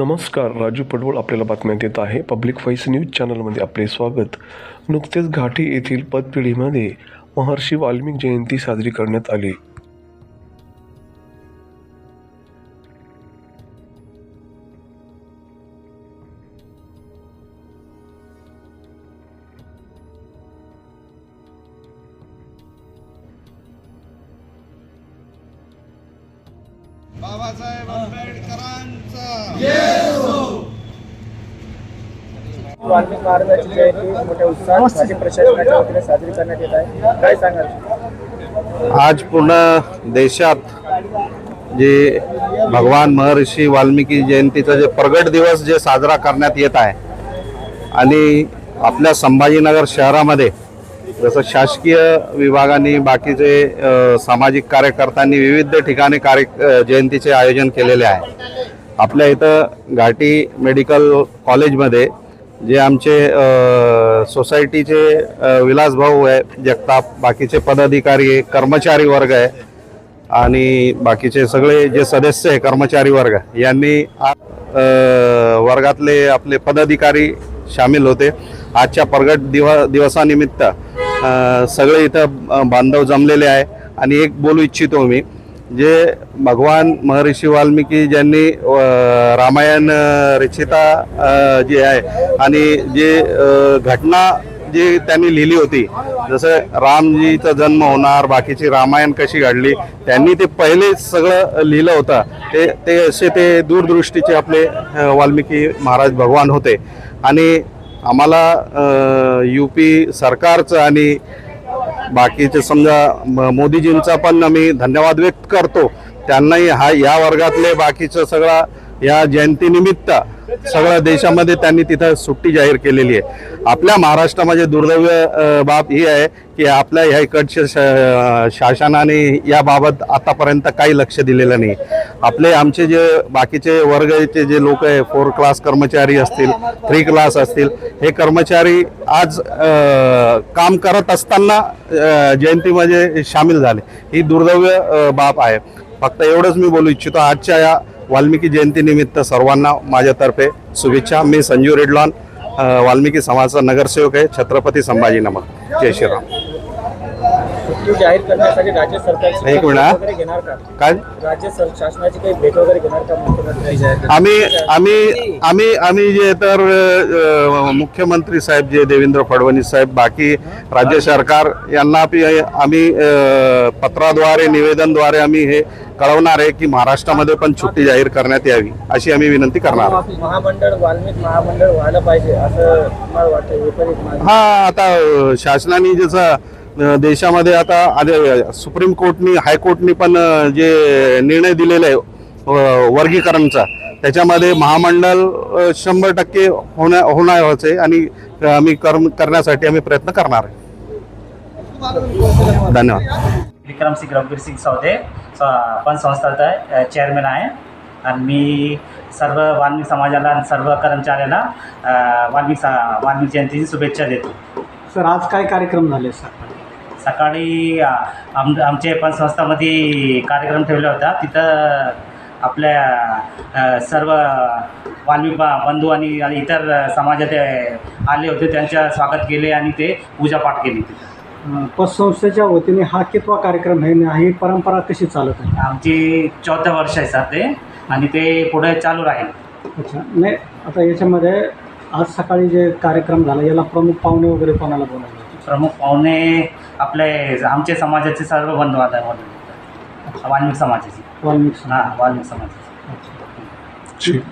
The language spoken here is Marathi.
नमस्कार राजू पडवळ आपल्याला बातम्या देत आहे. पब्लिक व्हॉइस न्यूज चॅनलमध्ये आपले स्वागत. नुकतेच घाटी येथील पतपिढीमध्ये महर्षी वाल्मिक जयंती साजरी करण्यात आली. बाबासाहेब आंबेडकरांचा. वाल्मिक महाराजांची जयंती मोठ्या उत्साहात प्रशासनाच्या वतीने साजरी करण्यात येत आहे. काय सांगाल? आज पूर्ण देशात जे भगवान महर्षी वाल्मिकी जयंतीचा जे प्रगट दिवस जे साजरा करण्यात येत आहे आणि आपल्या संभाजीनगर शहरामध्ये जसं शासकीय विभागाने बाकीचे सामाजिक कार्यकर्त्यांनी विविध ठिकाणी कार्य जयंतीचे आयोजन केलेले आहे. आपल्या इथं घाटी मेडिकल कॉलेजमध्ये जे आमचे सोसायटीचे विलासभाऊ विलास भाऊ आहे जगताप बाकीचे पदाधिकारी कर्मचारी वर्ग आहे आणि बाकीचे सगळे जे सदस्य आहे कर्मचारी वर्ग यांनी वर्गातले आपले पदाधिकारी सामील होते. आजच्या प्रगट दिवा दिवसानिमित्त सगळे इथं बांधव जमलेले आहे. आणि एक बोलू इच्छितो मी जे भगवान महर्षी वाल्मिकी ज्यांनी रामायण रचिता जी आहे आणि जे घटना जी त्यांनी लिहिली होती जसं रामजीचा जन्म होणार बाकीची रामायण कशी घडली त्यांनी ते पहिले सगळं लिहिलं होतं. ते ते असे ते दूरदृष्टीचे आपले वाल्मिकी महाराज भगवान होते. आणि आम्हाला यू पी सरकारचं आणि बाकीचे समजा म- मोदीजींचा पण मी धन्यवाद व्यक्त करतो. त्यांनाही हा या वर्गातले बाकीचं सगळा या जयंतीनिमित्त सगळ्या देशामध्ये त्यांनी तिथं सुट्टी जाहीर केलेली आहे. आपल्या महाराष्ट्रामध्ये दुर्दैव्य बाब ही आहे की आपल्या ह्या इकडच्या शासनाने याबाबत आतापर्यंत काही लक्ष दिलेलं नाही. आपले आमचे जे बाकीचे वर्गाचे जे लोक आहे फोर क्लास कर्मचारी असतील थ्री क्लास असतील हे कर्मचारी आज काम करत असताना जयंतीमध्ये सामील झाले. ही दुर्दैव्य बाब आहे. फक्त एवढंच मी बोलू इच्छितो आजच्या या वाल्मिकी जयंतीनिमित्त सर्वांना माझ्यातर्फे शुभेच्छा. मी संजू रेडलॉन वाल्मिकी समाजाचा नगरसेवक आहे छत्रपती संभाजीनगर जय श्रीराम. एक मिनिट काय? राज्य सर शासनाची काही भेट वगैरे घेणार का मुख्यमंत्री आम्ही आम्ही आम्ही आम्ही जे तर मुख्यमंत्री साहेब जे देवेंद्र फडणवीस साहेब बाकी राज्य सरकार यांना आम्ही पत्राद्वारे निवेदनद्वारे आम्ही हे कळवणार आहे की महाराष्ट्रामध्ये पण सुट्टी जाहीर करण्यात यावी अशी आम्ही विनंती करणार. महामंडळ वाल्मिक महामंडळ व्हायला पाहिजे असं तुम्हाला वाटतं. हा आता शासनाने जसं देशामध्ये आता सुप्रीम कोर्टनी हायकोर्टनी पण जे निर्णय दिलेला आहे वर्गीकरणचा त्याच्यामध्ये महामंडळ शंभर टक्के होण्या होणारच आहे आणि आम्ही कर्म करण्यासाठी आम्ही प्रयत्न करणार आहे धन्यवाद विक्रम सिंग रघुवीर सिंग सौदे स- पण संस्थाचा चेअरमॅन आहे. आणि मी सर्व वाल्मिक समाजाला आणि सर्व कर्मचाऱ्यांना अ, वाल्मिक सा- वाल्मिक जयंतीची शुभेच्छा देतो. सर आज काय कार्यक्रम झाले सर? सकाळी आम आमचे पण संस्थामध्ये कार्यक्रम ठेवला होता. तिथं आपल्या सर्व वाल्मिक बंधू आणि इतर समाजाचे आले होते. त्यांच्या स्वागत केले आणि ते पूजापाठ केली. तिथं पतसंस्थेच्या वतीने हा कितवा कार्यक्रम आहे आणि ही परंपरा कशी चालत आहे? आमची चौथं वर्ष आहे सर ते. आणि ते पुढे चालू राहील. अच्छा. नाही आता याच्यामध्ये आज सकाळी जे कार्यक्रम झाला याला प्रमुख पाहुणे वगैरे कोणाला बोलावलं प्रमुख पाहुणे आपले आमचे समाजाचे सर्व बंधू आता वाल्मिक समाजाचे. वाल्मिक हां समाज. वाल्मिक समाजाचे. अच्छा. ठीक.